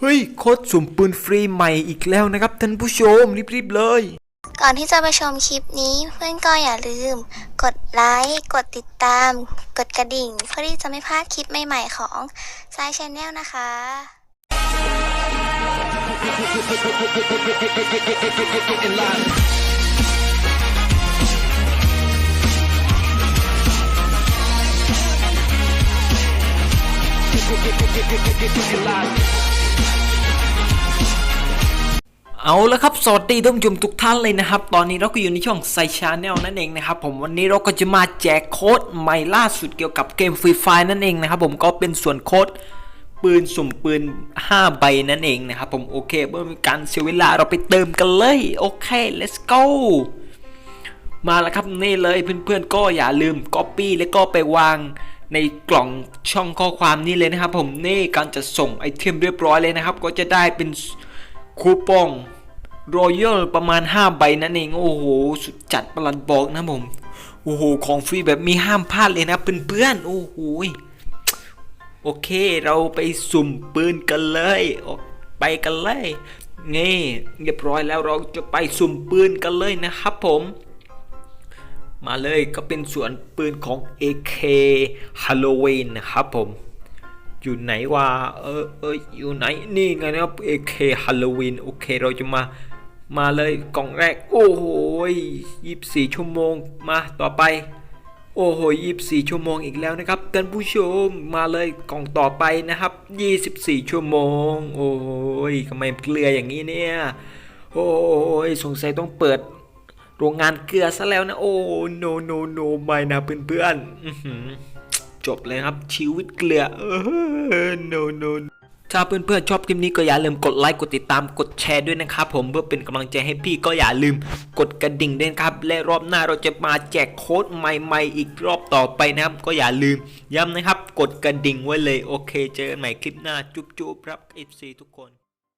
เฮ้ยโค้ดสุ่มปืนฟรีใหม่อีกแล้วนะครับท่านผู้ชมรีบๆเลย ก่อนที่จะไปชมคลิปนี้เพื่อนก็อย่าลืม กดไลค์กดติดตาม กดกระดิ่ง เพื่อที่จะไม่พลาดคลิปใหม่ๆของสายชแนลนะคะ เอาละครับ สวัสดีท่านผู้ชมทุกท่านเลยนะครับ ตอนนี้เราก็อยู่ในช่องไซชาแนลนั่นเองนะครับผมวันนี้เราก็จะมาแจกโค้ดใหม่ล่าสุดเกี่ยวกับเกมฟรีไฟนั่นเองนะครับผมก็เป็นส่วนโค้ดปืนสุ่มปืน 5 ใบนั่นเองนะครับผมโอเคเพื่อเป็นการเสียเวลาเราไปเติมกันเลยโอเค let's go มาแล้วครับนี่เลยเพื่อนๆก็อย่าลืม Copy แล้วก็ไปวางในกล่องช่องข้อความนี้เลยนะครับผมนี่การจะส่งไอเทมเรียบร้อยเลยนะครับ ก็จะได้เป็น คูปองรอยัลประมาณ 5 ใบนั่นเอง โอ้โห สุดจัดประหลัดบอกนะผม โอ้โห ของฟรีแบบมีห้ามพลาดเลยนะเพื่อนๆ โอ้โห โอเค เราไปสุ่มปืนกันเลย ออกไปกันเลย นี่เรียบร้อยแล้วเราจะไปสุ่มปืนกันเลยนะครับผม มาเลยก็เป็นส่วนปืนของ AK Halloween นะครับผม อยู่ไหนวะเออเอออยู่ไหนนี่ไงนะครับ AK Halloween โอเคเราจะมามาเลยกล่องแรก โอ้โหยี่สี่ชั่วโมงมาต่อไป โอ้โหยี่สี่ชั่วโมงอีกแล้วนะครับท่านผู้ชมมาเลยกล่องต่อไปนะครับยี่สิบสี่ชั่วโมง โอ้ยทำไมเกลืออย่างนี้เนี่ยโอ้ยสงสัยต้องเปิดโรงงานเกลือซะแล้วนะ โอ้โนโนโนไม่นะเพื่อนๆอื้อหือ จบเลยครับชีวิตเกลือเออโนโนถ้าเพื่อนๆชอบคลิปนี้ก็อย่าลืมกดไลค์กดติดตามกดแชร์ด้วยนะครับผมเพื่อเป็นกำลังใจให้พี่ก็อย่าลืมกดกระดิ่งด้วยนครับ และรอบหน้าเราจะมาแจกโค้ดใหม่ๆ อีกรอบต่อไปนะครับ ก็อย่าลืมย้ำนะครับ กดกระดิ่งไว้เลยโอเค เจอกันใหม่คลิปหน้าจุ๊บๆครับ FC ทุกคน